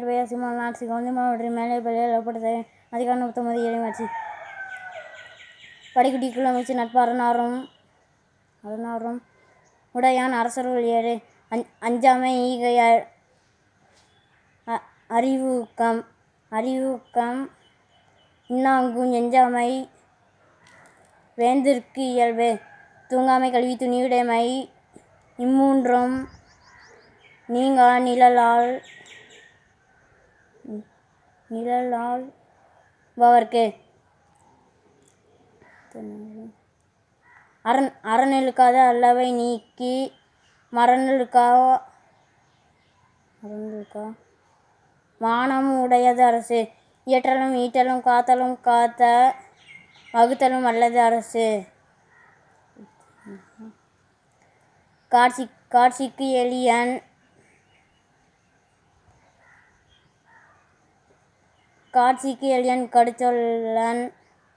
சிம்மம் நாட்சி கவுந்தி மாவட்டம் மேலே பள்ளியில் ஏற்பட்டது அதிகாரம் முப்பத்தொம்பது ஏழிமாச்சு படிக்குட்டிக்குள் அமைச்சு நட்பு அரணாரும் அரணாரும் உடையான் அரசர்கள் ஏழு அஞ் அஞ்சாமை ஈகை அ- அ- அறிவூக்கம் அறிவூக்கம். இன்னாங்கும் எஞ்சாமை வேந்திற்கு இயல்பு. தூங்காமை கல்வி துணிவுடைமை இம்மூன்றும் நீங்கா நிழலால். நிழலால் பவர்க்கு அரண் அறநிலுக்காத அல்லவை நீக்கி மரநிலுக்கா மரநிலுக்கா வானம் உடையது அரசு. இயற்றலும் ஈட்டலும் காத்தலும் காத்த வகுத்தலும் அல்லது அரசு. காட்சி காட்சிக்கு எளியன் காட்சிக்கு எளியன் கடுச்சொல்லன்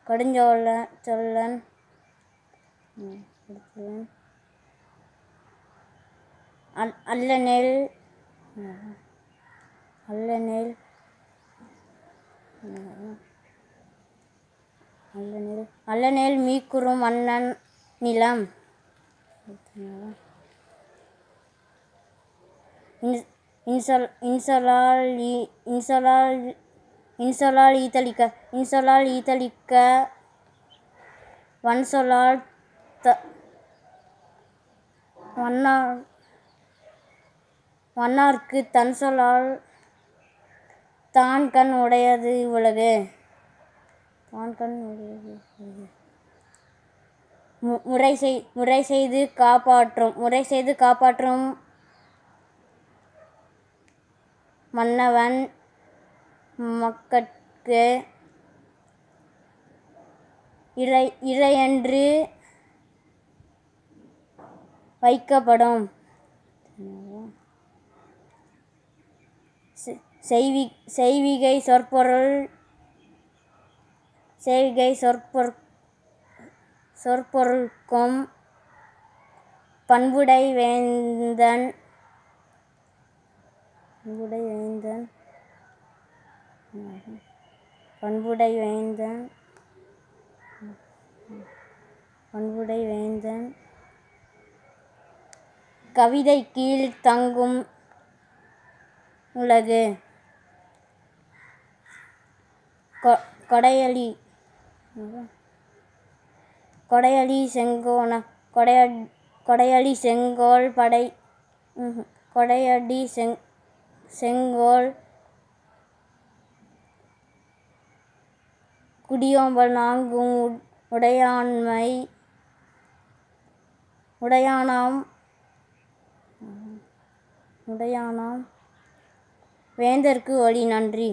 கடுஞ்சொல்ல சொல்லன். ம், கடுஞ்சொல்லன். அல்லனில் அல்லனேல் மீக்குறும் மன்னன் நிலம். இன்சொல் இன்சொலால் இன்சொலால் இன்சொலால் ஈத்தளிக்க இன்சொலால் ஈத்தளிக்க வன்சொலால் த வண்ணார் வண்ணார்க்கு தன் சொல்லால் தான் கண் உடையது உலகு தான் கண் உடையது முறை செய் முறை செய்து காப்பாற்றும் முறை செய்து காப்பாற்றும் மன்னவன் மக்கட்கு இறை இறையன்று வைக்கப்படும். செ- செய்வி செய்விகை சொற்பொருள் செய்கை சொற்பொரு சொற்பொருள்கும் பண்புடை வேந்தன் பண்புடை வேந்தன். பண்புடை வேந்தன் பண்புடை வேந்தன். கவிதை கீழ் தங்கும் உலகு கொ- கொடையளி கொடையளி செங்கோண கொடைய கொடையளி செங்கோல் படை கொடையடி செங் செங்கோல் குடியோம்பல் நான்கும் உடையாண்மை உடையானாம் உடையானாம் வேந்தர்க்கு வழி நன்றி.